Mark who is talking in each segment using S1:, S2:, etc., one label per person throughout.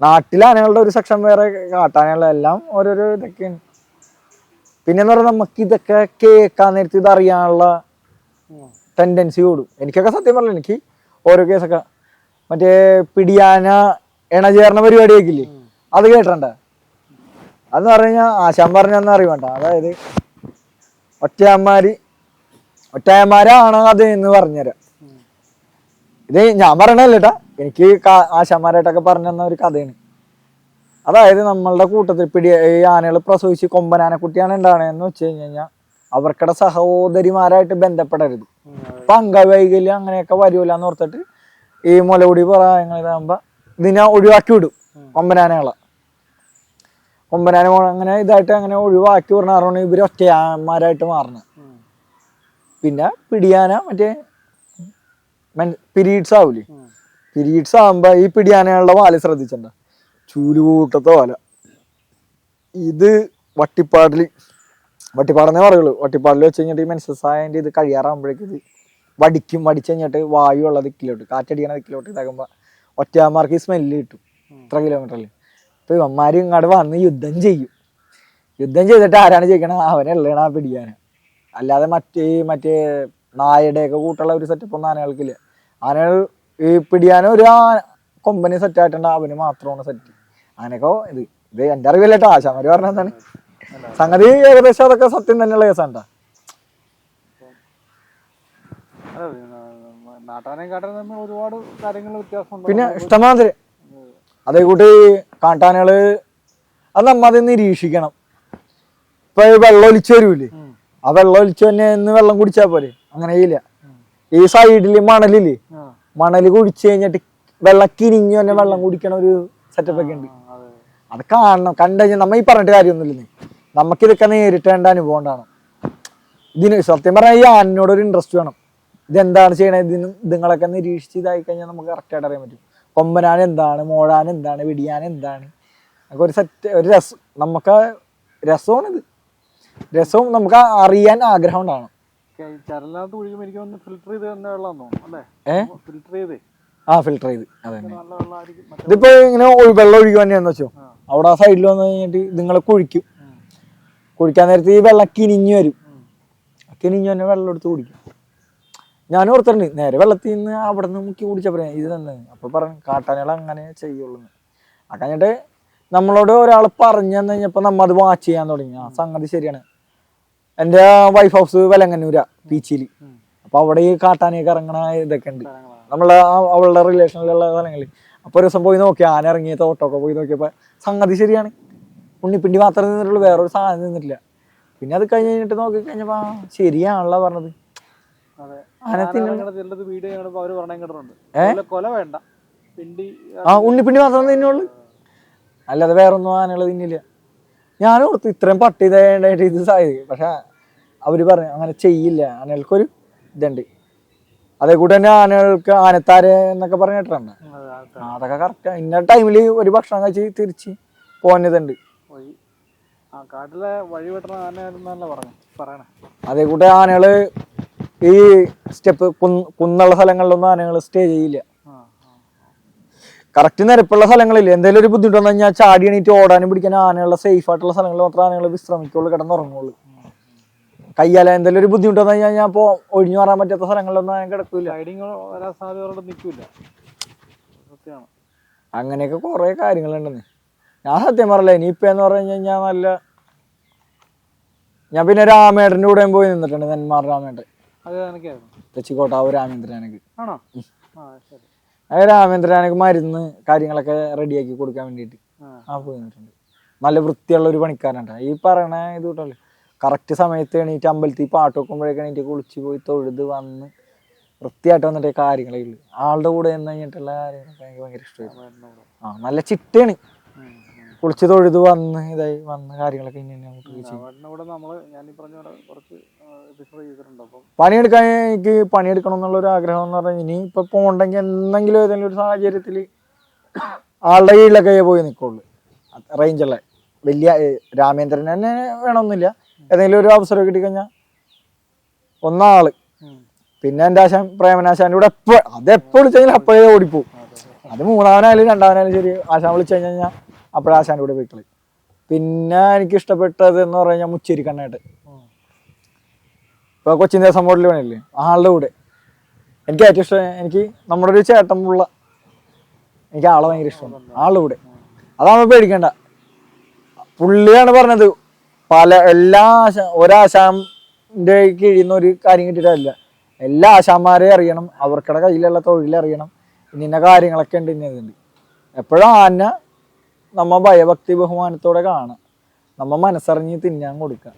S1: നാട്ടിലെ ആനകളുടെ ഒരു സെക്ഷൻ വേറെ കാട്ടാനകളുടെ എല്ലാം ഓരോരോ ഇതൊക്കെയാണ്. പിന്നെന്ന് പറഞ്ഞാൽ നമുക്ക് ഇതൊക്കെ കേൾക്കാൻ നേരത്ത് ഇത് അറിയാനുള്ള ടെൻഡൻസി കൂടും. എനിക്കൊക്കെ സത്യം പറഞ്ഞില്ല എനിക്ക് ഓരോ കേസൊക്കെ മറ്റേ പിടിയാന ഇണചേർന്ന പരിപാടി ആക്കില്ലേ അത് കേട്ടണ്ട അതെന്ന് പറഞ്ഞു കഴിഞ്ഞാൽ ആശാൻ പറഞ്ഞെന്ന് അറിയണ്ട അതായത് ഒറ്റയന്മാര് ഒറ്റയന്മാരാണ് അത് എന്ന് പറഞ്ഞുതരാം. ഇത് ഞാൻ പറയണല്ലേട്ടാ എനിക്ക് ആശാന്മാരായിട്ടൊക്കെ പറഞ്ഞു തന്ന ഒരു കഥയാണ്. അതായത് നമ്മളുടെ കൂട്ടത്തിൽ പിടി ഈ ആനകൾ പ്രസവിച്ച് കൊമ്പനാനക്കുട്ടിയാണ് ഉണ്ടാകണതെന്ന് വെച്ച് കഴിഞ്ഞ് കഴിഞ്ഞാൽ അവർക്കടെ സഹോദരിമാരായിട്ട് ബന്ധപ്പെടരുത്. അപ്പൊ അംഗവൈകല്യം അങ്ങനെയൊക്കെ വരുമല്ല എന്ന് ഓർത്തിട്ട് ഈ മുലകുടി പ്രായങ്ങളിലാകുമ്പോ ഇതിനെ ഒഴിവാക്കി വിടും കൊമ്പനാനകളെ. കൊമ്പനാന അങ്ങനെ ഇതായിട്ട് അങ്ങനെ ഒഴിവാക്കി വിടണതാണ് ഇവർ ഒറ്റയാന്മാരായിട്ട് മാറുന്നത്. പിന്നെ പിടിയാന മറ്റേ പിരീഡ്സ് ആവൂലേ? പിരീഡ്സ് ആകുമ്പോ ഈ പിടിയാനകളുടെ വാൽ ശ്രദ്ധിച്ചിട്ടുണ്ടോ ചൂലുകൂട്ടത്തെ വല. ഇത് വട്ടിപ്പാടിൽ വട്ടിപ്പാടെന്നേ പറയുള്ളൂ. വട്ടിപ്പാടിൽ വെച്ച് കഴിഞ്ഞിട്ട് ഈ ഇത് കഴിയാറാകുമ്പോഴേക്ക് ഇത് വടിക്കും വടിച്ചു കഴിഞ്ഞിട്ട് വായു ഉള്ള ദിക്കിലോട്ട് കാറ്റടിക്കണ ദിക്കിലോട്ട് ഇതാകുമ്പോൾ ഒറ്റമാർക്ക് ഈ സ്മെല്ല് കിട്ടും. ഇത്ര കിലോമീറ്ററിൽ അപ്പോൾ ഇവന്മാര് ഇങ്ങോട്ട് വന്ന് യുദ്ധം ചെയ്യും. യുദ്ധം ചെയ്തിട്ട് ആരാണ് ജയിക്കണത് അവനെ ഉള്ളതാണ് ആ പിടിയാന. അല്ലാതെ മറ്റേ മറ്റേ നായയുടെയൊക്കെ കൂട്ടുള്ള ഒരു സെറ്റപ്പ് ഒന്നും ആനകൾക്കില്ല. ആനകൾ ഈ പിടിയാന ഒരു കൊമ്പനി സെറ്റ് അവന് മാത്രമാണ് സെറ്റ് അങ്ങനെയൊക്കെ ഇത്. ഇത് എന്റെ അറിവില്ല കേട്ടോ പറഞ്ഞ പറഞ്ഞതാണ് സംഗതി ഏകദേശം അതൊക്കെ സത്യം തന്നെയുള്ള
S2: തമ്മിൽ ഒരുപാട് കാര്യങ്ങൾ വ്യത്യാസമുണ്ട്
S1: പിന്നെ ഇഷ്ടമാതിരി. അതേ കൂട്ടി കാട്ടാനകൾ അത് നമ്മ അത് നിരീക്ഷിക്കണം. ഇപ്പൊ വെള്ളം ഒലിച്ചു വരൂലേ? ആ വെള്ളം ഒലിച്ചു തന്നെ ഇന്ന് വെള്ളം കുടിച്ചാ പോലെ അങ്ങനെ ഇല്ല ഈ സൈഡിൽ മണലില്ലേ? മണൽ കുടിച്ചു കഴിഞ്ഞിട്ട് വെള്ളം കിരിഞ്ഞു തന്നെ വെള്ളം കുടിക്കണ ഒരു സെറ്റപ്പ് ഒക്കെ ഉണ്ട്.
S2: അതെ
S1: കാണണം. കണ്ടു കഴിഞ്ഞാൽ നമ്മ ഈ പറഞ്ഞിട്ട് കാര്യമൊന്നുമില്ലേ നമുക്കിതൊക്കെ നേരിട്ടേണ്ട അനുഭവം ഉണ്ടാണ് ഇതിന് സത്യം പറഞ്ഞാൽ ഈ ആനോട് ഒരു ഇൻട്രസ്റ്റ് വേണം. ഇതെന്താണ് ചെയ്യണത്? ഇതിന് ഇതുങ്ങളൊക്കെ നിരീക്ഷിച്ച് ഇതായി കഴിഞ്ഞാൽ നമുക്ക് കറക്റ്റായിട്ട് അറിയാൻ പറ്റും. കൊമ്പനാൻ എന്താണ്? മോഴാൻ എന്താണ്? വെടിയാൻ എന്താണ്? നമുക്ക് ഒരു സെറ്റ് ഒരു രസം. നമുക്ക് രസമാണിത്. രസവും നമുക്ക് അറിയാൻ ആഗ്രഹം
S2: ഉണ്ടാണ് എനിക്ക് തോന്നുന്നു ഫിൽറ്റർ ചെയ്ത് തന്നെ വെള്ളം അല്ലേ? ഫിൽറ്റർ ചെയ്ത്.
S1: ആ ഫിൽട്ടർ ചെയ്ത്. അതെ ഇതിപ്പോ ഇങ്ങനെ വെള്ളം ഒഴുകി തന്നെയാന്ന് വെച്ചോ? അവിടെ ആ സൈഡിൽ വന്നു കഴിഞ്ഞിട്ട് ഇതുങ്ങളെ കുഴിക്കും. കുഴിക്കാൻ നേരത്തെ ഈ വെള്ളം കിനിഞ്ഞു വരും. കിനിഞ്ഞു തന്നെ വെള്ളം എടുത്ത് കുടിക്കും. ഞാൻ ഓർത്തിട്ടുണ്ട് നേരെ വെള്ളത്തിൽ നിന്ന് അവിടെ നിന്ന് മുക്കി കുടിച്ചപ്പോ ഇത് തന്നെ. അപ്പൊ പറഞ്ഞു കാട്ടാനകൾ അങ്ങനെ ചെയ്യുള്ളൂ. ആ കഴിഞ്ഞിട്ട് നമ്മളോട് ഒരാൾ പറഞ്ഞു തന്നു കഴിഞ്ഞപ്പോ നമ്മൾ അത് വാച്ച് ചെയ്യാൻ തുടങ്ങി. ആ സംഗതി ശരിയാണ്. എന്റെ വൈഫ് ഹൗസ് വെലങ്ങന്നൂര ബീച്ചിൽ
S2: അപ്പോൾ
S1: അപ്പൊ അവിടെ ഈ കാട്ടാനയൊക്കെ ഇറങ്ങണ ഇതൊക്കെ ഉണ്ട്. നമ്മളെ അവളുടെ റിലേഷനിലുള്ള സ്ഥലങ്ങളിൽ അപ്പൊ ഒരു ദിവസം പോയി നോക്കി. ആന ഇറങ്ങിയ തോട്ടമൊക്കെ പോയി നോക്കിയപ്പോൾ സംഗതി ശരിയാണ്. ഉണ്ണിപ്പിണ്ടി മാത്രമേ നിന്നിട്ടുള്ളൂ വേറൊരു സാധനം നിന്നിട്ടില്ല. പിന്നെ അത് കഴിഞ്ഞ് കഴിഞ്ഞിട്ട് നോക്കി കഴിഞ്ഞപ്പോ ആ, ശരിയാണല്ലോ പറഞ്ഞത്. ആന
S2: പറഞ്ഞ കേട്ടിട്ടുണ്ട്. കൊല- വേണ്ട. പിണ്ടി
S1: ആ ഉണ്ണിപ്പിണ്ടി മാത്രമേ തിന്നുള്ളൂ. അല്ലാതെ വേറൊന്നും ആനകൾ തിന്നില്ല. ഞാൻ ഓർത്തു ഇത്രയും പട്ടി ഇതായിട്ട് ഇത് സാധിക്കും പക്ഷെ അവർ പറഞ്ഞു അങ്ങനെ ചെയ്യില്ല. ആനകൾക്കൊരു ഇതുണ്ട്. അതേ കൂടെ തന്നെ ആനകൾക്ക് ആനത്താര എന്നൊക്കെ ആ, അതൊക്കെ കറക്റ്റ് ഇന്ന ടൈമിൽ ഒരു ഭക്ഷണം കഴിച്ച് തിരിച്ച് പോകുന്നതുണ്ട്
S2: കാട്ടിലെ വഴി വെട്ടണ ആനയായിരുന്നല്ല പറഞ്ഞു പറയണേ.
S1: അതേ കൂടെ ആനകൾ ഈ സ്റ്റെപ്പ് കുന്നുള്ള സ്ഥലങ്ങളിലൊന്നും ആനകൾ സ്റ്റേ ചെയ്യില്ല. കറക്റ്റ് നിരപ്പുള്ള സ്ഥലങ്ങളില്ല. എന്തെങ്കിലും ഒരു ബുദ്ധിമുട്ട് വന്നു കഴിഞ്ഞാൽ ചാടി എണീറ്റ് ഓടാനും പിടിക്കാനും ആനകളുടെ സേഫ് ആയിട്ടുള്ള സ്ഥലങ്ങളിൽ മാത്രമേ ആനകൾ വിശ്രമിക്കുള്ളൂ കിടന്നുറങ്ങുള്ളൂ. കയ്യാല എന്തെങ്കിലും ഒരു ബുദ്ധിമുട്ട് വന്നു കഴിഞ്ഞാൽ ഇപ്പോൾ ഒഴിഞ്ഞു മാറാൻ പറ്റാത്ത സ്ഥലങ്ങളിലൊന്നും ഞാൻ കിടക്കില്ല
S2: വരാൻ സാധ്യത നിൽക്കില്ല സത്യമാണ്
S1: അങ്ങനെയൊക്കെ കുറേ കാര്യങ്ങളുണ്ടെന്ന്. ഞാൻ സത്യം പറയില്ല ഇനിയിപ്പോ എന്ന് പറഞ്ഞു കഴിഞ്ഞാൽ നല്ല ഞാൻ പിന്നെ രാമേട്ടന്റെ കൂടെയും പോയി നിന്നിട്ടുണ്ട് നെന്മാർ രാമേട്ടൻ. തെച്ചിക്കോട്ടാവ് രാമേന്ദ്രനക്ക്
S2: ആണോ? ആ ശരി.
S1: അത് രാമേന്ദ്രനക്ക് മരുന്ന് കാര്യങ്ങളൊക്കെ റെഡിയാക്കി കൊടുക്കാൻ വേണ്ടിയിട്ട്
S2: ആ.
S1: ആ പോയി നിന്നിട്ടുണ്ട്. നല്ല വൃത്തിയുള്ള ഒരു പണിക്കാരനാണ് ഈ പറയണ ഇത് കൂട്ടല്ലേ കറക്റ്റ് സമയത്ത് എണീറ്റ് അമ്പലത്തിൽ പാട്ട് വെക്കുമ്പോഴേക്ക് എണീറ്റ് കുളിച്ച് പോയി തൊഴുത് വന്ന് വൃത്തിയായിട്ട് വന്നിട്ട് കാര്യങ്ങളേ ഉള്ളൂ ആളുടെ കൂടെ നിന്ന് കഴിഞ്ഞിട്ടുള്ള കാര്യങ്ങളൊക്കെ എനിക്ക് ഭയങ്കര ഇഷ്ടമായിരുന്നു. ആ നല്ല ചിട്ടയാണ്. കുളിച്ച് തൊഴുത് വന്ന് ഇതായി വന്ന് കാര്യങ്ങളൊക്കെ ഇനി പണിയെടുക്കാൻ എനിക്ക് പണിയെടുക്കണം എന്നുള്ള ഒരു ആഗ്രഹം എന്ന് പറഞ്ഞാൽ ഇനി ഇപ്പൊ പോണ്ടെങ്കിൽ എന്തെങ്കിലും ഏതെങ്കിലും ഒരു സാഹചര്യത്തിൽ ആളുടെ കീഴിലൊക്കെ പോയി നിൽക്കുള്ളൂ റേഞ്ചുള്ള വലിയ രാമേന്ദ്രൻ തന്നെ വേണമെന്നില്ല. ഏതെങ്കിലും ഒരു അവസരം കിട്ടിക്കഴിഞ്ഞാൽ
S2: ഒന്നാൾ.
S1: പിന്നെ എന്റെ ആശാൻ പ്രേമനാശാന്റെ കൂടെ എപ്പോ അത് എപ്പോ കഴിഞ്ഞാൽ അപ്പോഴേ ഓടിപ്പോവും. അത് മൂന്നാമനായാലും രണ്ടാമനായാലും ശരി ആശാൻ വിളിച്ചു കഴിഞ്ഞാൽ അപ്പോഴാ ആശാന്റെ കൂടെ വീട്ടിൽ പിന്നെ എനിക്ക് ഇഷ്ടപ്പെട്ടത് എന്ന് പറഞ്ഞു കഴിഞ്ഞാൽ മുച്ചേരി കണ്ണായിട്ട്
S2: ഉം.
S1: ഇപ്പൊ കൊച്ചിൻ ദേവസ്വം ബോർഡിൽ വേണില്ലേ ആളുടെ കൂടെ. എനിക്ക് ഏറ്റവും ഇഷ്ടം എനിക്ക് നമ്മുടെ ഒരു ചേട്ടൻ പുള്ള. എനിക്ക് ആളെ ഭയങ്കര ഇഷ്ടമാണ്. ആളുടെ കൂടെ. അതാണ് പേടിക്കണ്ട. പുള്ളിയാണ് പറഞ്ഞത് പല എല്ലാ ഒരാശാന്റെ കീഴിൽ നിന്ന് ഒരു കാര്യം കിട്ടിയിട്ടല്ല. എല്ലാ ആശാന്മാരെയും അറിയണം അവർക്കടെ കയ്യിലുള്ള തൊഴിലറിയണം ഇന്ന കാര്യങ്ങളൊക്കെ ഉണ്ട് ഇന്ന ഇതുണ്ട്. എപ്പോഴും ആന നമ്മ ഭയഭക്തി ബഹുമാനത്തോടെ കാണാം നമ്മ മനസ്സറിഞ്ഞ് തിന്നാൻ കൊടുക്കുക.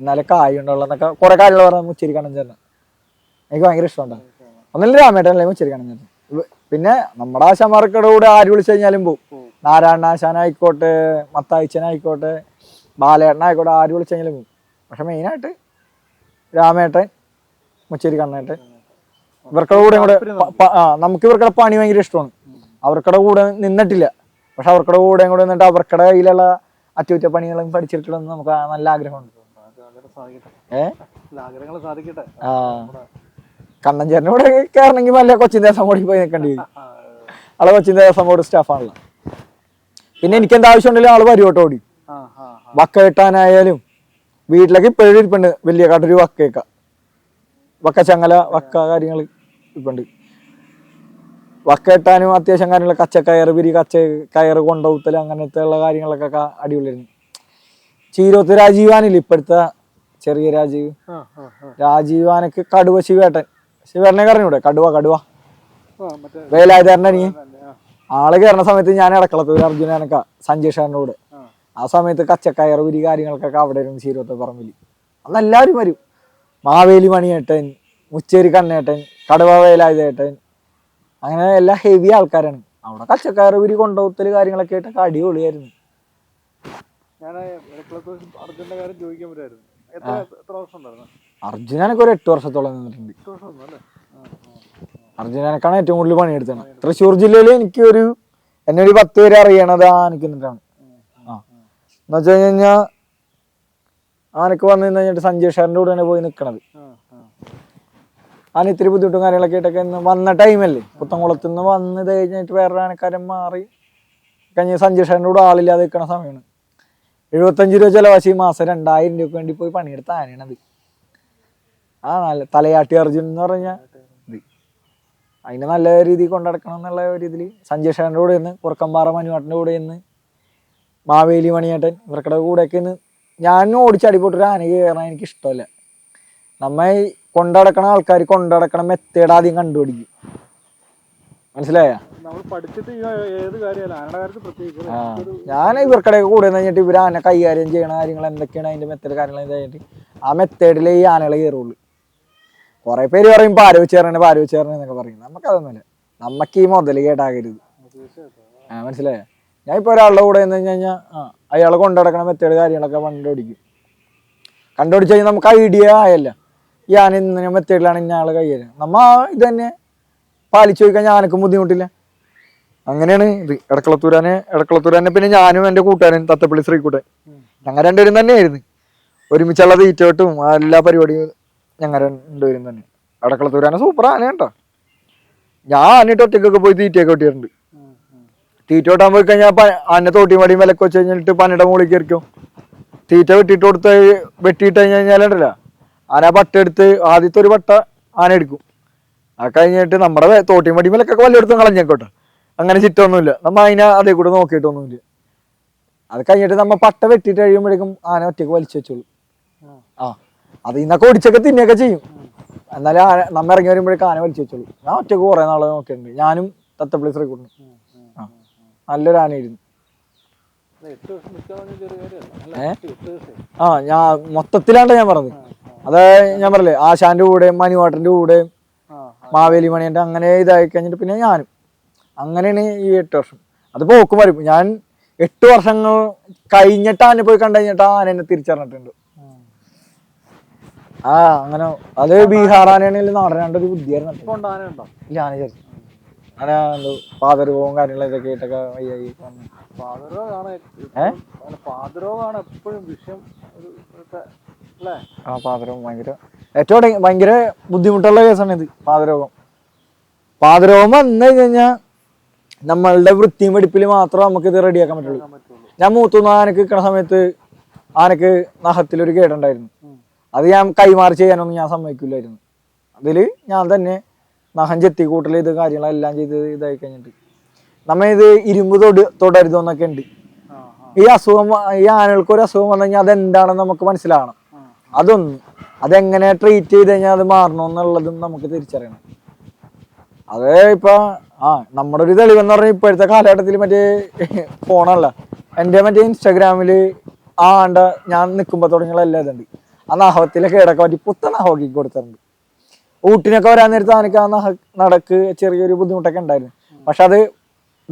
S1: എന്നാലേ കായ് ഉണ്ടാവുള്ളൂ കുറെ കാര്യങ്ങൾ പറഞ്ഞാൽ മുച്ചിരി കണം ചേട്ടൻ എനിക്ക് ഭയങ്കര ഇഷ്ടമുണ്ടാകും ഒന്നല്ല രാമേട്ടൻ അല്ലെങ്കിൽ മുച്ചേരി കണ്ണൻ ചേട്ടൻ പിന്നെ നമ്മുടെ ആശാന്മാർക്കടെ കൂടെ ആര് വിളിച്ചു കഴിഞ്ഞാലും പോകും നാരായണ ആശാനായിക്കോട്ടെ മത്തായിച്ചനായിക്കോട്ടെ ബാലേട്ടനായിക്കോട്ടെ ആര് വിളിച്ചെങ്കിലും. പക്ഷെ മെയിനായിട്ട് രാമേട്ടൻ മുച്ചേരി കണ്ണേട്ടൻ. ഇവർക്കുടെ കൂടെ കൂടെ നമുക്ക് ഇവർക്കുടെ പണി ഭയങ്കര ഇഷ്ടമാണ്. അവർക്കുടെ കൂടെ നിന്നിട്ടില്ല. പക്ഷെ അവർക്കുടെ കൂടെ കൂടെ നിന്നിട്ട് അവർക്കുടെ കയ്യിലുള്ള അറ്റകുറ്റപ്പണികളും പഠിച്ചിട്ടുണ്ടെന്ന് നമുക്ക് നല്ല ആഗ്രഹമുണ്ട്. കണ്ണഞ്ചേരന്റെ കൂടെ കയറണമെങ്കിൽ വല്ല കൊച്ചിൻ ദേവസ്വം ബോർഡിൽ പോയി നിൽക്കേണ്ടി വരും. ആളെ കൊച്ചിൻ ദേവസ്വം ബോർഡ് സ്റ്റാഫാണല്ലോ. പിന്നെ എനിക്ക് എന്താവശ്യം ഉണ്ടെങ്കിലും ആൾ വരുവോട്ടോ ഓടി.
S2: ആ, ആ, ആ.
S1: വക്ക കെട്ടാനായാലും വീട്ടിലേക്ക് ഇപ്പോഴും ഇരിപ്പുണ്ട്. വലിയ കടൊരു വക്കയൊക്കെ. വക്ക ചങ്ങല വക്ക കാര്യങ്ങൾ ഇപ്പുണ്ട് വക്ക കെട്ടാനും അത്യാവശ്യം കാര്യങ്ങൾ കച്ച കച്ചക്കയറ് പിരി കച്ച കയറ് കൊണ്ടുപോത്തൽ അങ്ങനത്തെ ഉള്ള കാര്യങ്ങളൊക്കെ അടിപൊളിയായിരുന്നു. ചീരോത്ത് രാജീവാനില്ല ഇപ്പോഴത്തെ ചെറിയ രാജീവ്. രാജീവാനക്ക് കടുവ ശിവേട്ടൻ. ശിവേട്ടനെ കറിഞ്ഞൂടെ കടുവ കടുവ. വേലായുധേരന്റെ അനിയൻ ആൾ കയറുന്ന സമയത്ത് ഞാൻ ഇടക്കളത്തൂർ അർജുനനക്ക സഞ്ജയ് ഷാറിനോട് കൂടെ
S2: ആ.
S1: സമയത്ത് കച്ചക്കയർ ഉരി കാര്യങ്ങൾക്കൊക്കെ അവിടെ ഇരുന്ന് ശീരത്തെ പറമ്പിൽ അന്ന് എല്ലാവരും വരും. മാവേലി മണിയേട്ടൻ മുച്ചേരി കണ്ണേട്ടൻ കടുവ വേലായുധേട്ടൻ അങ്ങനെ എല്ലാ ഹെവി ആൾക്കാരാണ്. അവിടെ കച്ചക്കയർ ഉരി കൊണ്ടുപോകത്തൽ കാര്യങ്ങളൊക്കെ ആയിട്ടൊക്കെ അടിപൊളിയായിരുന്നു.
S2: ഞാൻ അർജുന്റെ കാര്യം ചോദിക്കാൻ പറ്റുമായിരുന്നു എത്ര വർഷം ഉണ്ടായിരുന്നു?
S1: അർജുനനൊക്കെ ഒരു എട്ട് വർഷത്തോളം നിന്നിട്ടുണ്ട്. അർജുനനക്കാണ് ഏറ്റവും കൂടുതൽ പണിയെടുത്തത്. തൃശ്ശൂർ ജില്ലയിൽ എനിക്ക് ഒരു എന്നെ ഒരു പത്ത് പേര് അറിയണത് ആ എന്ന് വെച്ച് കഴിഞ്ഞാൽ ആനക്ക് വന്നു നിന്ന് കഴിഞ്ഞിട്ട് സഞ്ജയ് ഷാറിന്റെ കൂടെ തന്നെ
S2: പോയി നിക്കണത്.
S1: ആന ഇത്തിരി ബുദ്ധിമുട്ടും കാര്യങ്ങളൊക്കെ ആയിട്ടൊക്കെ ഇന്ന് വന്ന ടൈമല്ലേ പുത്തൻകുളത്ത് നിന്ന് വന്ന് ഇത് കഴിഞ്ഞിട്ട് വേറൊരു ആനക്കാരൻ മാറി കഴിഞ്ഞ സഞ്ജയ് ഷാറിന്റെ കൂടെ ആളില്ലാതെ നിൽക്കണ സമയമാണ് എഴുപത്തഞ്ച് രൂപ ചെലവാശി ഈ മാസം രണ്ടായിരം രൂപക്ക് വേണ്ടി പോയി പണിയെടുത്ത ആനയാണത് ആ നല്ല തലയാട്ടി അർജുൻ എന്ന് പറഞ്ഞാൽ ഇത്. അതിനെ നല്ല രീതിയിൽ കൊണ്ടടക്കണം എന്നുള്ള ഒരു ഇതിൽ സഞ്ജയ് ഷാറിന്റെ കൂടെ നിന്ന് കുറക്കമ്പാറ മനുവാട്ടിന്റെ കൂടെ നിന്ന് മാവേലി മണിയേട്ടൻ ഇവർക്കടെ കൂടെയൊക്കെ നിന്ന് ഞാൻ ഓടിച്ചടിപോട്ട് ഒരു ആന കയറാൻ എനിക്ക് ഇഷ്ടമല്ല. നമ്മ കൊണ്ടടക്കണ ആൾക്കാർ കൊണ്ടടക്കണ മെത്തേഡ് ആദ്യം കണ്ടുപിടിക്കും. മനസ്സിലായ? ഞാൻ ഇവർക്കടെ കൂടെ കഴിഞ്ഞിട്ട് ഇവർ ആന കൈകാര്യം ചെയ്യണ കാര്യങ്ങൾ എന്തൊക്കെയാണ് അതിന്റെ മെത്തേഡ് കാര്യങ്ങൾ കഴിഞ്ഞിട്ട് ആ മെത്തേഡിലേ ഈ ആനകളെ കയറുള്ളൂ. കുറെ പേര് പറയും പാര ചേർന്നു പാര വെച്ചേറണേ എന്നൊക്കെ പറയും. നമുക്കതൊന്നുമില്ല നമുക്ക് ഈ മുതൽ കേട്ടാകരുത് ആ മനസ്സിലായ? ഞാൻ ഇപ്പോൾ ഒരാളുടെ കൂടെ എന്ന് കഴിഞ്ഞ് കഴിഞ്ഞാൽ അയാളെ കൊണ്ടുനടക്കണ മെത്തേഡ് കാര്യങ്ങളൊക്കെ കണ്ടുപിടിക്കും കണ്ടുപിടിച്ച് കഴിഞ്ഞാൽ നമുക്ക് ഐഡിയ ആയല്ല. ഞാൻ ഇന്ന മെത്തേഡിലാണ് ഇന്ന ആളെ കൈകാര്യം നമ്മ ഇത് തന്നെ പാലിച്ചു ചോദിക്കാൻ ഞാനൊക്കെ ബുദ്ധിമുട്ടില്ല. അങ്ങനെയാണ് ഇത്. എടക്കളത്തൂരാനെ എടക്കളത്തൂരാനെ പിന്നെ ഞാനും എന്റെ കൂട്ടുകാരൻ തത്തപ്പള്ളി ശ്രീക്കൂട്ടെ ഞങ്ങൾ രണ്ടുപേരും തന്നെയായിരുന്നു. ഒരുമിച്ചുള്ള തീറ്റോട്ടും എല്ലാ പരിപാടിയും ഞങ്ങൾ രണ്ടുപേരും തന്നെ. എടക്കളത്തൂരാനെ സൂപ്പർ ആന കേട്ടോ. ഞാൻ ആനയിട്ട് ഒറ്റയ്ക്കൊക്കെ പോയി തീറ്റയൊക്കെ വെട്ടിയിട്ടുണ്ട്. തീറ്റ വെട്ടാൻ പോയി കഴിഞ്ഞാൽ അന്നെ തോട്ടി മടി വിലക്ക് വെച്ച് കഴിഞ്ഞിട്ട് പനയുടെ മുകളിൽ കയറിക്കും. തീറ്റ വെട്ടിട്ട് കൊടുത്ത് വെട്ടിയിട്ട് കഴിഞ്ഞ് കഴിഞ്ഞാലുണ്ടല്ലോ ആന പട്ട എടുത്ത് ആദ്യത്തെ ഒരു പട്ട ആന എടുക്കും. ആ കഴിഞ്ഞിട്ട് നമ്മുടെ തോട്ടി മടി വിലക്കൊക്കെ വല്ലയിടത്തും കളഞ്ഞേക്കോട്ടെ. അങ്ങനെ ചിറ്റൊന്നുമില്ല നമ്മ അതിനെ അതേ കൂടെ നോക്കിയിട്ടൊന്നുമില്ല. അത് കഴിഞ്ഞിട്ട് നമ്മ പട്ട വെട്ടിട്ട് കഴിയുമ്പോഴേക്കും ആന ഒറ്റയ്ക്ക് വലിച്ചു വെച്ചോളൂ. ആ അത് ഇന്നൊക്കെ ഒടിച്ചൊക്കെ തിന്നൊക്കെ ചെയ്യും. എന്നാലും ആന നമ്മ ഇറങ്ങി വരുമ്പോഴേക്കും ആന വലിച്ചു വെച്ചോളൂ. ഞാൻ ഒറ്റയ്ക്ക് കുറേ നാളെ നോക്കിയിട്ടുണ്ട്. ഞാനും തത്തപ്പള്ളി ശ്രീകുട്ടനും. നല്ലൊരു ആനയായിരുന്നു. ആ ഞാൻ മൊത്തത്തിലാണ്ട് ഞാൻ പറഞ്ഞത് അത് ഞാൻ പറഞ്ഞില്ലേ ആശാന്റെ കൂടെ മനുവാട്ടന്റെ കൂടെ മാവേലി മണിയന്റെ അങ്ങനെ ഇതായി കഴിഞ്ഞിട്ട് പിന്നെ ഞാനും. അങ്ങനെയാണ് ഈ എട്ട് വർഷം. അത് പോക്കും വരും. ഞാൻ എട്ട് വർഷങ്ങൾ കഴിഞ്ഞിട്ട് ആന പോയി കണ്ടു കഴിഞ്ഞിട്ട് ആന എന്നെ തിരിച്ചറിഞ്ഞിട്ടുണ്ട്. ആ അങ്ങനെ അത് ബീഹാർ ആനയാണെങ്കിൽ നാടനാണ്ട് ഒരു ബുദ്ധിയായിരുന്നു. ഇല്ല ആന വിചാരിച്ചു ആന എന്തോ പാതരൂപവും കാര്യങ്ങളും ഇതൊക്കെ ആയിട്ടൊക്കെ വയ്യായി.
S2: പാതരോഗമാണ്? പാതരോഗമാണ് എപ്പോഴും വിഷയം.
S1: ആ പാതരോഗം ഭയങ്കര ഏറ്റവും ഭയ- ഭയങ്കര ബുദ്ധിമുട്ടുള്ള കേസാണ് ഇത് പാതരോഗം പാതരോഗം വന്നു കഴിഞ്ഞാൽ നമ്മളുടെ വൃത്തിയും വെടിപ്പിൽ മാത്രം നമുക്ക് ഇത് റെഡിയാക്കാൻ പറ്റുള്ളൂ.
S2: പറ്റുള്ളൂ.
S1: ഞാൻ മൂത്തുന്ന ആനക്ക് നിൽക്കുന്ന സമയത്ത് ആനക്ക് നഖത്തിലൊരു കേടുണ്ടായിരുന്നു. അത് ഞാൻ കൈമാറി ചെയ്യാനൊന്നും ഞാൻ സമ്മതിക്കില്ലായിരുന്നു. അതിൽ ഞാൻ തന്നെ നഖം ചെത്തി കൂട്ടൽ ഇത് കാര്യങ്ങളെല്ലാം ചെയ്ത് ഇതായി കഴിഞ്ഞിട്ട്. നമ്മ ഇത് ഇരുമ്പ് തൊട് തൊടരുതെന്നൊക്കെ ഉണ്ട് ഈ അസുഖം ഈ ആനകൾക്ക് ഒരു അസുഖം വന്നു കഴിഞ്ഞാൽ അതെന്താണെന്ന് നമുക്ക് മനസ്സിലാവണം. അതൊന്നും അതെങ്ങനെ ട്രീറ്റ് ചെയ്ത് കഴിഞ്ഞാൽ അത് മാറണമെന്നുള്ളതും നമുക്ക് തിരിച്ചറിയണം. അതേ ഇപ്പൊ ആ നമ്മുടെ ഒരു തെളിവെന്ന് പറഞ്ഞാൽ ഇപ്പോഴത്തെ കാലഘട്ടത്തിൽ മറ്റേ ഫോണല്ല. എന്റെ മറ്റേ ഇൻസ്റ്റാഗ്രാമിൽ ആണ്ട ഞാൻ നിൽക്കുമ്പോൾ തുടങ്ങിയുള്ള എല്ലാ ഇതുണ്ട്. ആ നഹവത്തിലെ കേടൊക്കെ പറ്റി പുത്ത നഹമാക്കി കൊടുത്തിട്ടുണ്ട്. ഊട്ടിനൊക്കെ വരാൻ നേരത്ത് ആ നടക്ക് ചെറിയൊരു ബുദ്ധിമുട്ടൊക്കെ ഉണ്ടായിരുന്നു. പക്ഷെ അത്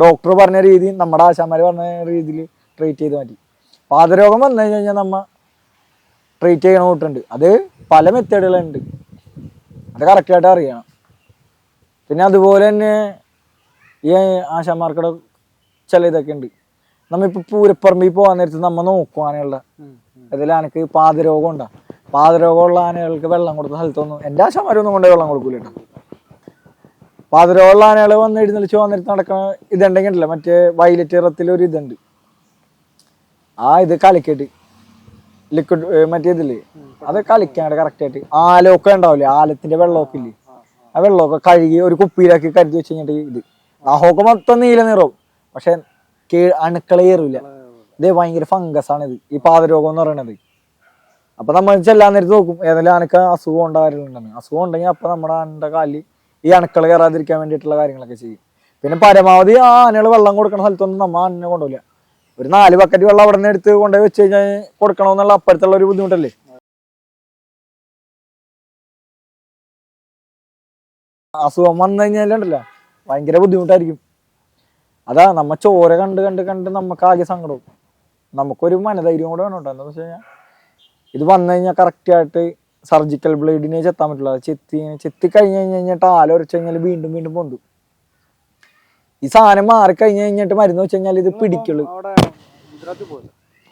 S1: ഡോക്ടർ പറഞ്ഞ രീതി നമ്മുടെ ആശാമാര് പറഞ്ഞ രീതിയിൽ ട്രീറ്റ് ചെയ്ത് മാറ്റി. പാതരോഗം വന്നു കഴിഞ്ഞാൽ നമ്മ ട്രീറ്റ് ചെയ്യണ കൂട്ടുണ്ട്. അത് പല മെത്തേഡുകളുണ്ട്. അത് കറക്റ്റായിട്ട് അറിയണം. പിന്നെ അതുപോലെ തന്നെ ഈ ആശാന്മാർക്കുടെ ചില ഇതൊക്കെ ഉണ്ട്. നമ്മിപ്പോൾ പൂരപ്പറമ്പിൽ പോകാൻ നേരത്ത് നമ്മ
S2: നോക്കുവാനുള്ള
S1: അതിൽ എനിക്ക് പാദരോഗം ഉണ്ടാ പാതരോഗമുള്ള ആനകൾക്ക് വെള്ളം കൊടുത്ത സ്ഥലത്തൊന്നും എന്റെ ആശാമാരൊന്നും കൊണ്ടേ വെള്ളം കൊടുക്കൂല പാതരോഗമുള്ള ആനകൾ വന്ന് എഴുന്നള്ളിച്ച് വന്നിട്ട് നടക്കണ ഇതുണ്ടെങ്കിൽ ഉണ്ടല്ലോ മറ്റേ വയലറ്റ് നിറത്തിൽ ഒരു ഇതുണ്ട്. ആ ഇത് കലക്കിയിട്ട് ലിക്വിഡ് മറ്റേ ഇതില്ലേ? അത് കളിക്കാണ്ട് കറക്റ്റ് ആയിട്ട്. ആലമൊക്കെ ഉണ്ടാവില്ലേ? ആലത്തിന്റെ വെള്ളമൊക്കെ ഇല്ലേ? ആ വെള്ളമൊക്കെ കഴുകി ഒരു കുപ്പിയിലാക്കി കരുതി വെച്ച് കഴിഞ്ഞിട്ട് ഇത് നഹമൊക്കെ മൊത്തം നീല നിറവും. പക്ഷെ അണുക്കളേറില്ല. ഇത് ഭയങ്കര ഫംഗസ് ആണ് ഇത് ഈ പാതരോഗം എന്ന് പറയണത് അപ്പൊ നമ്മൾ ചെല്ലാൻ നേരത്ത് നോക്കും ഏതെങ്കിലും ആനക്ക് അസുഖം ഉണ്ടാകാറുണ്ടെന്ന് അസുഖം ഉണ്ടെങ്കിൽ അപ്പൊ നമ്മുടെ ആനന്റെ കാലിൽ ഈ അണുക്കൾ കയറാതിരിക്കാൻ വേണ്ടിയിട്ടുള്ള കാര്യങ്ങളൊക്കെ ചെയ്യും. പിന്നെ പരമാവധി ആ ആനകൾ വെള്ളം കൊടുക്കുന്ന സ്ഥലത്തൊന്നും നമ്മ ആനനെ കൊണ്ടുപോകില്ല. ഒരു നാല് ബക്കറ്റ് വെള്ളം അവിടെ നിന്ന് എടുത്ത് കൊണ്ടുപോയി വെച്ച് കഴിഞ്ഞാൽ കൊടുക്കണമെന്നുള്ള അപ്പുറത്തുള്ള ഒരു ബുദ്ധിമുട്ടല്ലേ? അസുഖം വന്നു കഴിഞ്ഞാലുണ്ടല്ലോ ഭയങ്കര ബുദ്ധിമുട്ടായിരിക്കും. അതാ നമ്മ ചോര കണ്ട് കണ്ട് കണ്ട് നമുക്ക് ആകെ സങ്കടവും നമുക്കൊരു മനധൈര്യം കൂടെ വേണം കേട്ടോ. എന്താ വെച്ച് കഴിഞ്ഞാൽ ഇത് വന്നു കഴിഞ്ഞാൽ കറക്റ്റായിട്ട് സർജിക്കൽ ബ്ലേഡിനെ ചെത്താൻ പറ്റില്ല. അത് ചെത്തി ചെത്തി കഴിഞ്ഞ് കഴിഞ്ഞ് കഴിഞ്ഞിട്ട് ആല ഉരച്ച് കഴിഞ്ഞാൽ വീണ്ടും വീണ്ടും പൊന്തും. ഈ സാധനം മാറി കഴിഞ്ഞ് കഴിഞ്ഞിട്ട് മരുന്ന് വെച്ച് കഴിഞ്ഞാൽ ഇത് പിടിക്കുള്ളു.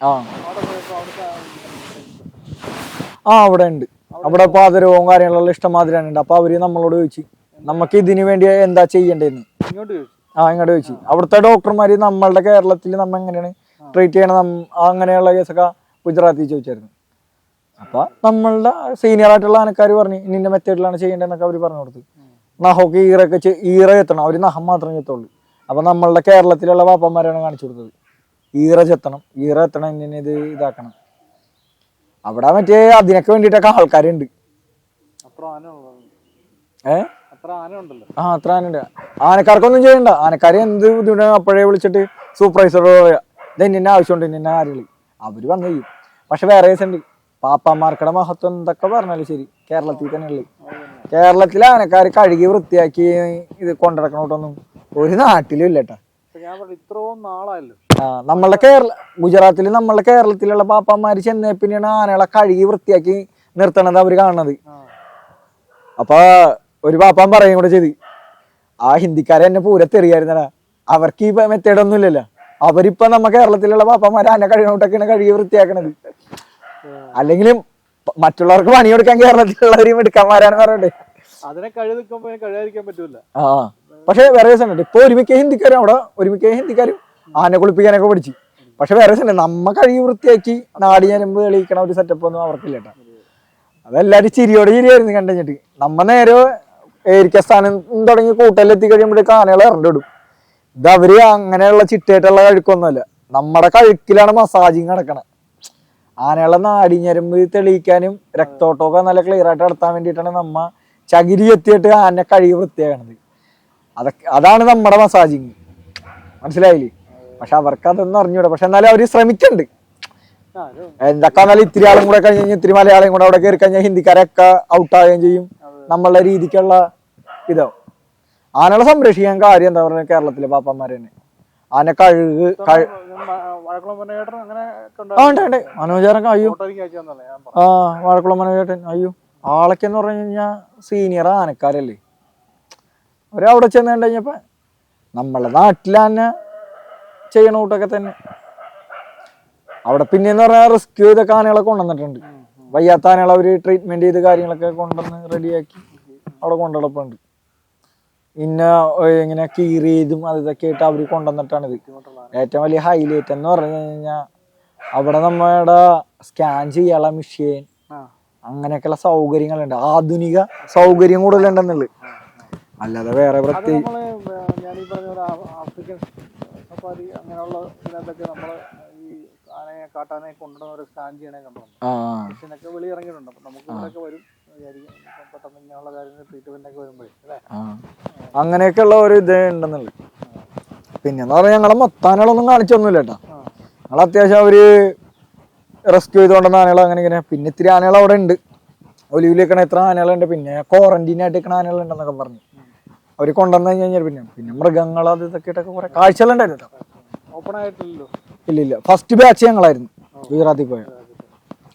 S1: ആ.
S2: അവിടെ
S1: ആ അവിടെ ഉണ്ട്. അവിടെ പാതരവും കാര്യങ്ങളെല്ലാം ഇഷ്ടമാതിരി ഉണ്ട്. അപ്പൊ അവർ നമ്മളോട് ചോദിച്ചു നമുക്ക് ഇതിന് വേണ്ടി എന്താ ചെയ്യേണ്ടതെന്ന്?
S2: ഇങ്ങോട്ട്
S1: ആ ഇങ്ങോട്ട് ചോദിച്ചു. അവിടുത്തെ ഡോക്ടർമാര് നമ്മളുടെ കേരളത്തിൽ നമ്മ എങ്ങനെയാണ് ട്രീറ്റ് ചെയ്യണം അങ്ങനെയുള്ള കേസൊക്കെ ഗുജറാത്തിൽ ചോദിച്ചായിരുന്നു. അപ്പൊ നമ്മളുടെ സീനിയർ ആയിട്ടുള്ള ആനക്കാർ പറഞ്ഞു നിന്റെ മെത്തേഡിലാണ് ചെയ്യേണ്ടതെന്നൊക്കെ അവർ പറഞ്ഞു കൊടുത്തു. നഹോക്ക് ഈറൊക്കെ ഈറ ചെത്തണം. അവർ നഹം മാത്രമേ ചെത്തുള്ളൂ. അപ്പൊ നമ്മളുടെ കേരളത്തിലുള്ള പാപ്പന്മാരാണ് കാണിച്ചു കൊടുത്തത്. ഈറ ചെത്തണം. ഈറ എത്തണം ഇങ്ങനെ ഇത് ഇതാക്കണം. അവിടെ മറ്റേ അതിനൊക്കെ വേണ്ടിയിട്ടൊക്കെ ആൾക്കാരുണ്ട്. ഏ?
S2: അത്ര ആന ഉണ്ടല്ലോ
S1: ആ അത്ര ആനുണ്ട് ആനക്കാർക്കൊന്നും ചെയ്യണ്ട. ആനക്കാരെ എന്ത് ബുദ്ധിമുട്ടാണ് അപ്പോഴേ വിളിച്ചിട്ട് സൂപ്പർവൈസറോട് പറയാ ഇത് ഇന്ന ആവശ്യമുണ്ട് ഇന്ന ആരുകൾ അവർ വന്നു ചെയ്യും. പക്ഷെ വേറെ ഉണ്ട്. പാപ്പാമാർക്കടെ മഹത്വം എന്തൊക്കെ പറഞ്ഞാലും ശരി. കേരളത്തിൽ തന്നെ ഉള്ളത് കേരളത്തിൽ ആനക്കാർ കഴുകി വൃത്തിയാക്കി ഇത് കൊണ്ടിടക്കണോട്ടൊന്നും ഒരു നാട്ടിലും ഇല്ല കേട്ടോ
S2: ഇപ്പൊ ഞാൻ പറഞ്ഞു ഇത്രയും നാളായല്ലോ.
S1: നമ്മളുടെ കേരള ഗുജറാത്തിൽ നമ്മളുടെ കേരളത്തിലുള്ള പാപ്പാമാര് ചെന്നേ പിന്നെയാണ് ആനകളെ കഴുകി വൃത്തിയാക്കി നിർത്തണത് അവർ കാണുന്നത് അപ്പൊ ഒരു പാപ്പാൻ പറയും കൂടെ ചെയ്ത്. ആ ഹിന്ദിക്കാരെ എന്നെ പൂരത്തെറിയായിരുന്നടാ അവർക്ക് ഈ മെത്തേഡൊന്നും ഇല്ലല്ലോ. അവരിപ്പൊ നമ്മ കേരളത്തിലുള്ള പാപ്പന്മാരെ ആന കഴിയണോട്ടൊക്കെയാണ് കഴുകി വൃത്തിയാക്കണത്. അല്ലെങ്കിലും മറ്റുള്ളവർക്ക് പണി കൊടുക്കാൻ കേരളത്തിലുള്ളവരും എടുക്കാന്മാരാണ് പറയണ്ടേ
S2: അതിനെ കഴി നിൽക്കുമ്പോ കഴിയാതിരിക്കാൻ പറ്റൂല.
S1: ആ. പക്ഷെ വേറെ ദിവസമുണ്ട് ഇപ്പൊ ഒരുമിക്ക ഹിന്ദിക്കാരും അവിടെ ഒരുമിക്ക ഹിന്ദിക്കാരും ആന കുളിപ്പിക്കാനൊക്കെ പഠിച്ചു. പക്ഷെ വേറെ സമയം നമ്മ കഴുകി വൃത്തിയാക്കി നാടി ഞരമ്പ് തെളിയിക്കണ ഒരു സെറ്റപ്പ് ഒന്നും അവർക്കില്ല കേട്ടോ. അതെല്ലാരും ചിരിയോടെ ചിരിയായിരുന്നു കണ്ടുകഴിഞ്ഞിട്ട് നമ്മ നേരെ ഏരിക്ക സ്ഥാനം തുടങ്ങി കൂട്ടലെത്തി കഴിയുമ്പോഴേക്ക് ആനകളെ ഇറണ്ടിടും ഇത് അവർ അങ്ങനെയുള്ള ചിട്ടയായിട്ടുള്ള കഴുക്കൊന്നുമല്ല. നമ്മുടെ കഴുക്കിലാണ് മസാജിങ് നടക്കണത് ആനകളെ നാടിഞ്ഞരമ്പ് തെളിയിക്കാനും രക്തോട്ടമൊക്കെ നല്ല ക്ലിയർ ആയിട്ട് നടത്താൻ വേണ്ടിയിട്ടാണ് നമ്മ ചകിരി എത്തിയിട്ട് ആനെ കഴുകി വൃത്തിയാക്കണത്. അതൊക്കെ അതാണ് നമ്മുടെ മസാജിങ് മനസ്സിലായില്ലേ? പക്ഷെ അവർക്ക് അതൊന്നും അറിഞ്ഞൂടാ. പക്ഷെ എന്നാലും
S2: ആ ഒരു
S1: എന്തൊക്കെ എന്നാലും ഇത്തിരി ആളും കൂടെ കഴിഞ്ഞ് കഴിഞ്ഞാൽ ഇത്തിരി മലയാളം കൂടെ അവിടെ കയറി കഴിഞ്ഞാൽ ഹിന്ദിക്കാരൊക്കെ ഔട്ടാവുകയും ചെയ്യും. നമ്മളുടെ രീതിക്കുള്ള ഇതാവും. ആനകളെ സംരക്ഷിക്കാൻ കാര്യം എന്താ പറയുക കേരളത്തിലെ പാപ്പന്മാര് തന്നെ? ആന കഴുക് ആ ഉണ്ട് ഉണ്ട്. മനോജാരൊക്കെ അയ്യോ ആ വാഴക്കുളം മനോജേട്ടൻ അയ്യോ ആളൊക്കെ എന്ന് പറഞ്ഞു കഴിഞ്ഞാൽ സീനിയർ ആനക്കാരല്ലേ. ഒരവിടെ ചെന്ന് കണ്ടു കഴിഞ്ഞപ്പോൾ നമ്മളെ നാട്ടിൽ തന്നെ ചെയ്യണ കൂട്ടൊക്കെ തന്നെ. അവിടെ പിന്നെന്ന് പറഞ്ഞാൽ റെസ്ക്യൂ ചെയ്തൊക്കെ ആനകളെ കൊണ്ടുവന്നിട്ടുണ്ട്. വയ്യാത്ത ആനകളെ അവർ ട്രീറ്റ്മെന്റ് ചെയ്ത് കാര്യങ്ങളൊക്കെ കൊണ്ടുവന്ന് റെഡിയാക്കി അവിടെ കൊണ്ടുനടപ്പുണ്ട്. ഇന്ന ഇങ്ങനെ കീറിയതും അത് ഇതൊക്കെ ആയിട്ട് അവർ കൊണ്ടുവന്നിട്ടാണ് ഇത് ഏറ്റവും വലിയ ഹൈലൈറ്റ് എന്ന് പറഞ്ഞു കഴിഞ്ഞാൽ അവിടെ നമ്മുടെ സ്കാൻ ചെയ്യാനുള്ള മെഷീൻ അങ്ങനെയൊക്കെയുള്ള സൗകര്യങ്ങളുണ്ട്. ആധുനിക സൗകര്യം കൂടുതലുണ്ടെന്നുള്ളത്. അല്ലാതെ വേറെ
S2: പ്രത്യേകിച്ച് പറഞ്ഞ ആഫ്രിക്കൻ സഫാരി അങ്ങനെയുള്ള ഇതിനകത്തൊക്കെ നമ്മൾ ഈ ആനയെ സ്കാൻ ചെയ്യണേ മെഷീനൊക്കെ നമുക്ക് ഇവിടെയൊക്കെ വരും. വിചാരിക്കും പെട്ടെന്ന് ഇങ്ങനെയുള്ള കാര്യങ്ങൾ ട്രീറ്റ്മെന്റ് ഒക്കെ വരുമ്പോഴേ അല്ലേ
S1: അങ്ങനെയൊക്കെയുള്ള ഒരു ഇത് ഉണ്ടെന്നുള്ളത് പിന്നെന്ന് പറഞ്ഞാൽ ഞങ്ങളെ മൊത്താനുകളൊന്നും കാണിച്ചൊന്നുമില്ല കേട്ടോ ഞങ്ങൾ അത്യാവശ്യം അവർ റെസ്ക്യൂ ചെയ്തുകൊണ്ടെന്ന ആനകൾ അങ്ങനെ ഇങ്ങനെ. പിന്നെ ഇത്തിരി ആനകൾ അവിടെ ഉണ്ട്. ഒലിവിൽ നിൽക്കണ എത്ര ആനകളുണ്ട്. പിന്നെ ക്വാറന്റീൻ ആയിട്ട് നിൽക്കണ ആനകളുണ്ടെന്നൊക്കെ പറഞ്ഞു. അവർ കൊണ്ടുവന്നു കഴിഞ്ഞാൽ പിന്നെ പിന്നെ മൃഗങ്ങൾ അത് ഇതൊക്കെ ഇട്ടൊക്കെ കുറെ കാഴ്ചകളുണ്ടായിരുന്നു കേട്ടോ.
S2: ഓപ്പൺ ആയിട്ടില്ലല്ലോ.
S1: ഇല്ല ഇല്ല ഫസ്റ്റ് ബാച്ച് ഞങ്ങളായിരുന്നു ഗുജറാത്തിൽ പോയ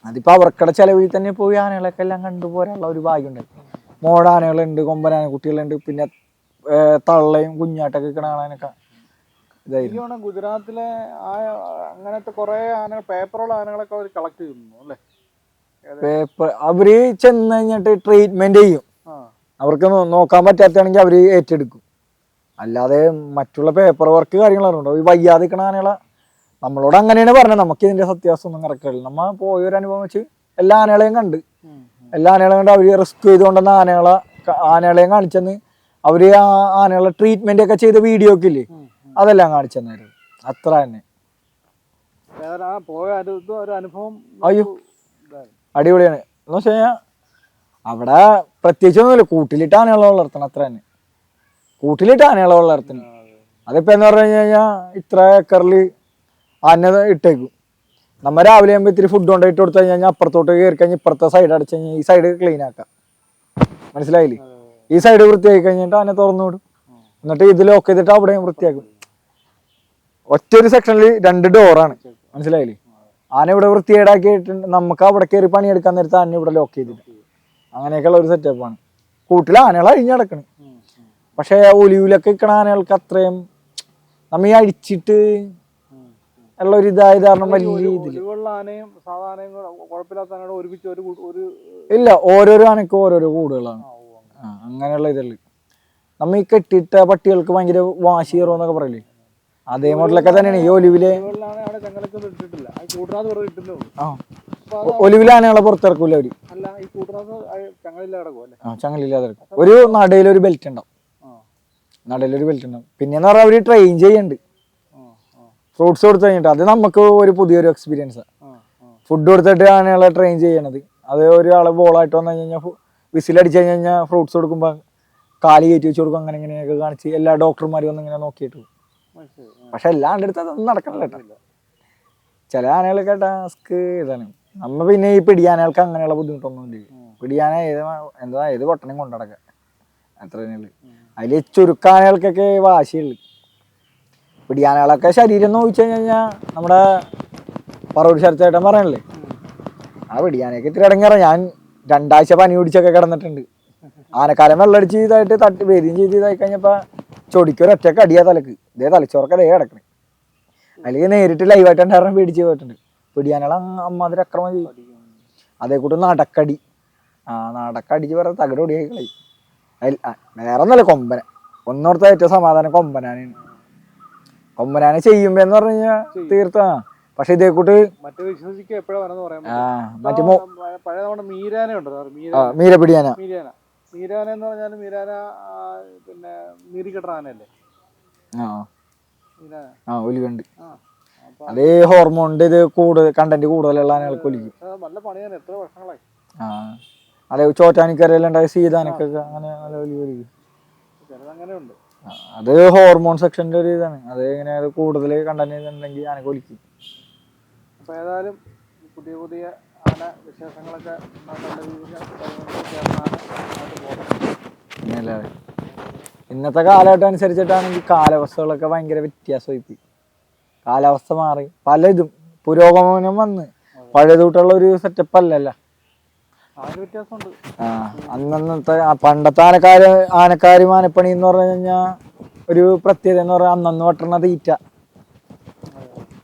S1: അതിപ്പോ അവർക്കടെ ചെലവിൽ തന്നെ പോയി ആനകളൊക്കെ എല്ലാം കണ്ടുപോരാനുള്ള ഒരു ഭാഗ്യം ഉണ്ടായി മോടാനകളുണ്ട് കൊമ്പനാന കുട്ടികളുണ്ട് പിന്നെ തള്ളയും കുഞ്ഞാട്ടൊക്കെ നിൽക്കണ ഇതായിരുന്നു.
S2: ഗുജറാത്തിലെ ആ അങ്ങനത്തെ കുറെ ആനകൾ പേപ്പറുള്ള ആനകളൊക്കെ അവർ കളക്ട് ചെയ്യുന്നു അല്ലേ?
S1: പേപ്പർ അവർ ചെന്ന് കഴിഞ്ഞിട്ട് ട്രീറ്റ്മെന്റ് ചെയ്യും. അവർക്ക് നോക്കാൻ പറ്റാത്താണെങ്കിൽ അവർ ഏറ്റെടുക്കും. അല്ലാതെ മറ്റുള്ള പേപ്പർ വർക്ക് കാര്യങ്ങളാണോ ഈ വയ്യാതെ നിൽക്കണ ആനകളെ നമ്മളോട് അങ്ങനെയാണ് പറഞ്ഞത്. നമുക്ക് ഇതിന്റെ സത്യാവസ്ഥ ഒന്നും നമ്മ പോയ ഒരു അനുഭവം വെച്ച് എല്ലാ ആനകളെയും കണ്ട്. എല്ലാ ആനകളെയും കണ്ട് അവർ റിസ്ക് ചെയ്തുകൊണ്ടെന്ന് ആനകളെ ആനകളെയും കാണിച്ചെന്ന് അവർ ആ ആനകളെ ട്രീറ്റ്മെന്റ് ഒക്കെ ചെയ്ത വീഡിയോ ഒക്കെ ഇല്ലേ. അതെല്ലാം കാണിച്ചെന്ന് തന്നായിരുന്നു അത്ര തന്നെ. അയ്യോ. അടിപൊളിയാണ്. എന്ന് വെച്ച് കഴിഞ്ഞാൽ അവിടെ പ്രത്യേകിച്ചൊന്നുമില്ല കൂട്ടിലിട്ട് ആനകളെ വളർത്തണം അത്ര തന്നെ. കൂട്ടിലിട്ട് ആനകളെ വളർത്തണം. അതിപ്പോ എന്ന് പറഞ്ഞു കഴിഞ്ഞാൽ ഇത്ര ഏക്കറിൽ ആന ഇട്ടേക്കും. നമ്മ രാവിലെ ആകുമ്പോൾ ഇത്തിരി ഫുഡ് കൊണ്ടിട്ട് കൊടുത്തു കഴിഞ്ഞാൽ അപ്പുറത്തോട്ട് കയറി കഴിഞ്ഞാൽ ഇപ്പുറത്തെ സൈഡ് അടച്ചു കഴിഞ്ഞാൽ ഈ സൈഡ് ക്ലീൻ ആക്കാം. മനസ്സിലായില്ലേ? ഈ സൈഡ് വൃത്തിയാക്കി കഴിഞ്ഞിട്ട് അന്നെ തുറന്നു വിടും. എന്നിട്ട് ഇത് ലോക്ക് ചെയ്തിട്ട് അവിടെയും വൃത്തിയാക്കും. ഒറ്റ ഒരു സെക്ഷനിൽ രണ്ട് ഡോറാണ് മനസ്സിലായില്ലേ? ആന ഇവിടെ വൃത്തികേടാക്കിയിട്ടുണ്ട് നമുക്ക് അവിടെ കയറി പണിയെടുക്കാൻ നേരത്തെ ആന ഇവിടെ ലോക്ക് ചെയ്തിട്ട് അങ്ങനെയൊക്കെയുള്ള ഒരു സെറ്റപ്പാണ് കൂട്ടിൽ ആനകൾ അഴിഞ്ഞടക്കണം പക്ഷേ ഒലിവിലൊക്കെ നിൽക്കണ ആനകൾക്ക് അത്രയും നമ്മ ഈ അടിച്ചിട്ട്
S2: ഉം.
S1: ഉള്ള ഒരു ഇതായത് കാരണം വലിയ
S2: ഒരു
S1: ഇല്ല ഓരോരോ ആനക്ക് ഓരോരോ കൂടുകളാണ്. അങ്ങനെയുള്ള ഇതുള്ളു നമ്മ ഈ കെട്ടിട്ട പട്ടികൾക്ക് ഭയങ്കര വാശി കയറുമെന്നൊക്കെ പറയില്ലേ? അതേ മോഡലൊക്കെ തന്നെയാണ്. ഈ ഒലിവിലെ ഒലിവിലാനകളെ പുറത്തിറക്കൂല അവർ. ചങ്ങലില്ലാതെ ഒരു നടയിലൊരു ബെൽറ്റ് ഉണ്ടാവും. നടയിലൊരു ബെൽറ്റ് ഉണ്ടാവും. പിന്നെന്ന് പറഞ്ഞാൽ അവർ ട്രെയിൻ ചെയ്യുന്നുണ്ട്. ഫ്രൂട്ട്സ് കൊടുത്തു കഴിഞ്ഞിട്ട് അത് നമുക്ക് ഒരു പുതിയൊരു എക്സ്പീരിയൻസ് ഫുഡ് കൊടുത്തിട്ട് ആനകളെ ട്രെയിൻ ചെയ്യണത്. അത് ഒരാൾ ബോളായിട്ട് വന്നു കഴിഞ്ഞാൽ വിസിലടിച്ച് കഴിഞ്ഞ് കഴിഞ്ഞാൽ ഫ്രൂട്ട്സ് കൊടുക്കുമ്പോൾ കാൽ കയറ്റി വെച്ച് കൊടുക്കും അങ്ങനെ ഇങ്ങനെയൊക്കെ കാണിച്ച് എല്ലാ ഡോക്ടർമാരും വന്ന് ഇങ്ങനെ നോക്കിയിട്ട് പോകും. പക്ഷെ എല്ലാണ്ട് അടുത്ത് അതൊന്നും നടക്കണില്ല കേട്ടോ. ചില ആനകളൊക്കെ ടാസ്ക് ഇതാണ്. നമ്മ പിന്നെ ഈ പിടിയാനകൾക്ക് അങ്ങനെയുള്ള ബുദ്ധിമുട്ടൊന്നും ഇല്ല. പിടിയാന ഏത് എന്താ ഏത് പൊട്ടനും കൊണ്ടടക്കാം അത്ര തന്നെയുള്ളു അതിൽ ചുരുക്കാനകൾക്കൊക്കെ വാശിയുള്ളു. പിടിയാനകളൊക്കെ ശരീരം എന്ന് ചോദിച്ചു കഴിഞ്ഞാൽ നമ്മുടെ പറവൂർ ശരത്തേട്ടൻ പറയണല്ലേ? ആ പിടിയാനൊക്കെ ഇത്തിരി ഇടങ്ങേറാ. ഞാൻ രണ്ടാഴ്ച പനി പിടിച്ചൊക്കെ കിടന്നിട്ടുണ്ട്. ആനക്കാലം വെള്ളടിച്ച് ഇതായിട്ട് തട്ടി വേദിയും ചെയ്ത് ഇതായി കഴിഞ്ഞപ്പോ ചൊടിക്കൊരു ഒറ്റ അടിയാ തലക്ക്. ഇതേ തലച്ചോറൊക്കെ ദേ കിടക്കണേ. അല്ലെങ്കിൽ നേരിട്ട് ലൈവായിട്ട് ഉണ്ടായിരുന്നു പേടിച്ച് പോയിട്ടുണ്ട്. പിടിയാനകൾ അമ്മാതിരി അക്രമം ചെയ്യും അതേ കൂട്ട് നടക്കടി. ആ നടക്കടിച്ച് പറഞ്ഞ തകട് ഒടിയായി കളയും വേറെ ഒന്നല്ല കൊമ്പന. ഒന്നോർത്ത ഏറ്റവും സമാധാനം കൊമ്പനാനാണ് കൊമ്പനാനെ ചെയ്യുമ്പോ എന്ന് പറഞ്ഞു കഴിഞ്ഞാൽ തീർത്താ പക്ഷെ ഇതേ കൂട്ട്
S2: മറ്റേ വിശ്വസിക്ക് എപ്പോഴാ പറയാൻ.
S1: മറ്റേ
S2: പഴയ- നമ്മുടെ മീരാന ഉണ്ടല്ലോ മീര
S1: പിടിയാന
S2: മീരാന മീരാന. എന്ന് പറഞ്ഞാൽ മീരാന പിന്നെ
S1: ആ. അതേ ഹോർമോണിന്റെ ഇത് കൂടുതൽ കണ്ടന്റ് കൂടുതലുള്ള ആനകൾക്ക് ഒലിക്കും.
S2: നല്ല പണിയാണ് എത്ര വർഷങ്ങളായി.
S1: ആ. അതെ ചോറ്റാനിക്കരയിലുണ്ടായ സീതാനക്കൊക്കെ അങ്ങനെ നല്ല ഒലിവ് ഒലിക്കും
S2: ചിലത് അങ്ങനെ ഉണ്ട്
S1: അത് ഹോർമോൺ സെക്ഷന്റെ ഒരു ഇതാണ്. അത് ഇങ്ങനെ കൂടുതൽ കണ്ടന്റ് ഉണ്ടെങ്കിൽ ആനക്ക് ഒലിക്കും
S2: അപ്പൊ ഏതായാലും പുതിയ പുതിയ ആന വിശേഷങ്ങളൊക്കെ
S1: ഇന്നത്തെ കാലഘട്ടം അനുസരിച്ചിട്ടാണെങ്കിൽ കാലാവസ്ഥകളൊക്കെ ഭയങ്കര വ്യത്യാസമായി കാലാവസ്ഥ മാറി. പല ഇതും പുരോഗമനം വന്ന്. പഴയതൂട്ടുള്ള ഒരു സെറ്റപ്പ് അല്ലല്ല. അന്നന്നത്തെ പണ്ടത്തെ ആനക്കാര് ആനക്കാര് മാനപ്പണി എന്ന് പറഞ്ഞു കഴിഞ്ഞാൽ ഒരു പ്രത്യേകത എന്ന് പറഞ്ഞാൽ അന്നന്ന് വട്ടണ തീറ്റ.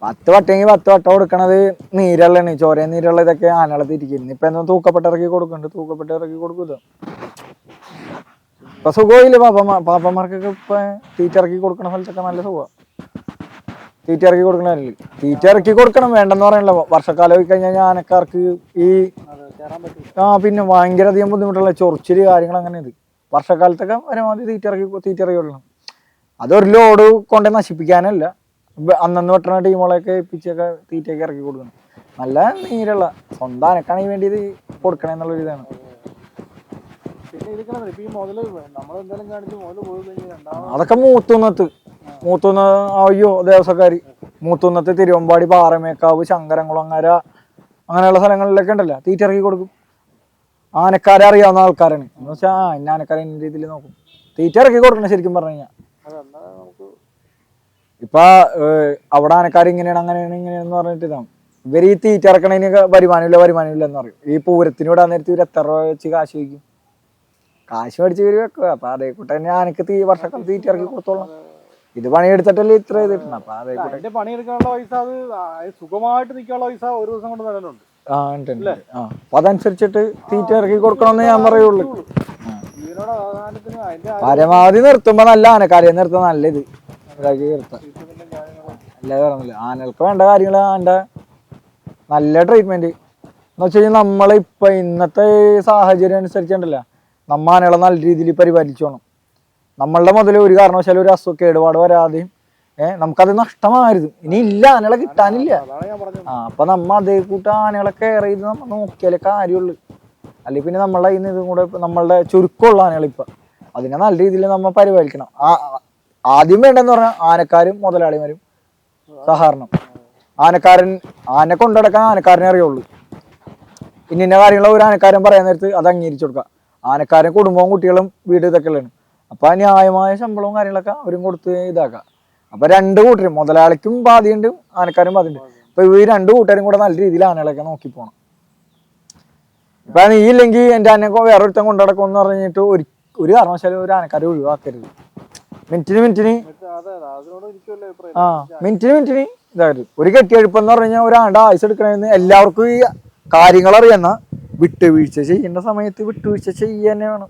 S1: പത്ത് വട്ടെങ്കിൽ പത്ത് വട്ടം കൊടുക്കണത് നീരുള്ളതാണ് ചോര നീരുള്ള ഇതൊക്കെ ആനകളെ തിരിക്കുന്നു ഇപ്പൊ എന്താ തൂക്കപ്പെട്ട് ഇറക്കി കൊടുക്കുന്നുണ്ട് തൂക്കപ്പെട്ട് ഇറക്കി കൊടുക്കൂല? ഇപ്പൊ സുഖമില്ല പാപ്പമാർ പാപ്പന്മാർക്കൊക്കെ ഇപ്പൊ തീറ്റ ഇറക്കി കൊടുക്കണ സ്ഥലത്തൊക്കെ നല്ല സുഖമാണ് തീറ്റ ഇറക്കി കൊടുക്കണല്ലേ തീറ്റ ഇറക്കി കൊടുക്കണം. വേണ്ടെന്ന് പറയണല്ലോ. വർഷക്കാലം ആയി കഴിഞ്ഞാൽ ആനക്കാർക്ക് ഈ ആ പിന്നെ ഭയങ്കര അധികം ബുദ്ധിമുട്ടുള്ള ചൊറിച്ചിൽ കാര്യങ്ങൾ അങ്ങനെ ഇത് വർഷക്കാലത്തൊക്കെ പരമാവധി തീറ്റ ഇറക്കി തീറ്റ ഇറക്കി കൊടുക്കണം. അതൊരു ലോഡ് കൊണ്ടേ നശിപ്പിക്കാനല്ല. അന്നന്ന് വെട്ടണ ടീമുകളെയൊക്കെ ഏൽപ്പിച്ചൊക്കെ തീറ്റയൊക്കെ ഇറക്കി കൊടുക്കണം. നല്ല നീരുള്ള സ്വന്തം അനക്കാണെങ്കിൽ വേണ്ടി ഇത് കൊടുക്കണം എന്നുള്ളൊരു ഇതാണ്. അതൊക്കെ മൂത്തുന്നത്ത് മൂത്തുന്ന അയ്യോ ദേവസ്വക്കാരി. മൂത്തുന്നത്ത് തിരുവമ്പാടി പാറമേക്കാവ് ശങ്കരംകുളങ്ങര അങ്ങനെയുള്ള സ്ഥലങ്ങളിലൊക്കെ ഉണ്ടല്ലോ. തീറ്റ ഇറക്കി കൊടുക്കും. ആനക്കാരെ അറിയാവുന്ന ആൾക്കാരാണ്. എന്ന് വെച്ചാൽ ആ ഇന്ന ആനക്കാരെ എന്ന രീതിയിൽ നോക്കും. തീറ്റ ഇറക്കി കൊടുക്കണം ശരിക്കും പറഞ്ഞു കഴിഞ്ഞാൽ ഇപ്പൊ അവിടെ ആനക്കാർ ഇങ്ങനെയാണ് അങ്ങനെയാണ് ഇങ്ങനെയാണെന്ന് പറഞ്ഞിട്ട് ഇതാണ്. ഇവർ ഈ തീറ്റ ഇറക്കണതിന് വരുമാനമില്ല വരുമാനമില്ല എന്ന് പറയും. ഈ പൂരത്തിന് വിടാൻ നേരത്തെ ഇവർ എത്ര രൂപ വെച്ച് കാശ് വയ്ക്കും? കാശ് മേടിച്ച് ഇവർ വെക്കുക അപ്പൊ അതേ കൂട്ടം തന്നെ ആനക്ക് തീ വർഷക്കാലം തീറ്റ ഇറക്കി കൊടുത്തോളാം. ഇത് പണിയെടുത്തിട്ടല്ലേ ഇത്ര ഇത് കിട്ടണം? അപ്പൊ
S2: അതിന്റെ പണിയെടുക്കാനുള്ള പൈസ അത് സുഖമായിട്ട് നിൽക്കാനുള്ള പൈസ ഒരു ദിവസം കൊണ്ട് തരാനുണ്ട്.
S1: ആ ഉണ്ട് അപ്പൊ അതനുസരിച്ചിട്ട് തീറ്റ ഇറക്കി കൊടുക്കണമെന്ന് ഞാൻ പറയുള്ളൂ. പരമാവധി നിർത്തുമ്പോ നല്ല ആനക്കാരെ നിർത്താൻ നല്ല ഇത് ഇതാക്കി നിർത്താം. അല്ലാതെ പറഞ്ഞില്ല. ആനകൾക്ക് വേണ്ട കാര്യങ്ങൾ ആന്റെ നല്ല ട്രീറ്റ്മെന്റ് എന്ന് വെച്ച് കഴിഞ്ഞാൽ നമ്മളിപ്പ ഇന്നത്തെ സാഹചര്യം അനുസരിച്ചുണ്ടല്ല നമ്മ ആനകളെ നല്ല രീതിയിൽ പരിപാലിച്ചോണം. നമ്മളുടെ മുതൽ ഒരു കാരണവശാലും ഒരു അസുഖ കേടുപാട് വരാതെയും ഏഹ് നമുക്കത് നഷ്ടമായിരുന്നു ഇനി ഇല്ല ആനകളെ കിട്ടാനില്ല. ആ അപ്പൊ നമ്മ അതേ കൂട്ടം ആനകളെ കെയർ ചെയ്ത് നമ്മ നോക്കിയാലേ കാര്യമുള്ളൂ അല്ലെങ്കിൽ പിന്നെ നമ്മളുടെ കയ്യിൽ നിന്ന് ഇതും കൂടെ നമ്മളുടെ ചുരുക്കമുള്ള ആനകളിപ്പൊ അതിനെ നല്ല രീതിയിൽ നമ്മ പരിപാലിക്കണം. ആ ആദ്യം വേണ്ടെന്ന് പറഞ്ഞാൽ ആനക്കാരും മുതലാളിമാരും സഹകരണം. ആനക്കാരൻ ആന കൊണ്ടടക്കാൻ ആനക്കാരനെ അറിയുള്ളൂ. ഇന്ന ഇന്ന കാര്യങ്ങൾ ഒരു ആനക്കാരൻ പറയാൻ നേരത്ത് അത് അംഗീകരിച്ചു കൊടുക്കുക ആനക്കാരൻ കുടുംബവും കുട്ടികളും വീട് ഇതൊക്കെ അപ്പൊ ആ ന്യായമായ ശമ്പളവും കാര്യങ്ങളൊക്കെ അവരും കൊടുത്ത് ഇതാക്കാം. അപ്പൊ രണ്ട് കൂട്ടരും മുതലാളിക്കും ബാധ്യമുണ്ട് ആനക്കാരും ബാധ്യമുണ്ട് അപ്പൊ ഈ രണ്ട് കൂട്ടരും കൂടെ നല്ല രീതിയിൽ ആനകളൊക്കെ നോക്കി പോണം. ഇപ്പൊ നീ ഇല്ലെങ്കിൽ എന്റെ ആനയെ വേറൊരുത്തൻ കൊണ്ടുനടക്കും എന്ന് പറഞ്ഞിട്ട് ഒരു ഒരു കാരണവശാലും ഒരു ആനക്കാരെ ഒഴിവാക്കരുത്. മിനിറ്റിന് മിനിറ്റിന്. ആ മിനിറ്റിന് മിനിറ്റിന് ഇതായിരുന്നു ഒരു കെട്ടിയെഴുപ്പം എന്ന് പറഞ്ഞു കഴിഞ്ഞാൽ ഒരാണ്ട് ആയുസ് എടുക്കണമെന്ന് എല്ലാവർക്കും ഈ കാര്യങ്ങൾ അറിയുന്ന വിട്ടുവീഴ്ച ചെയ്യേണ്ട സമയത്ത് വിട്ടുവീഴ്ച തന്നെ വേണം.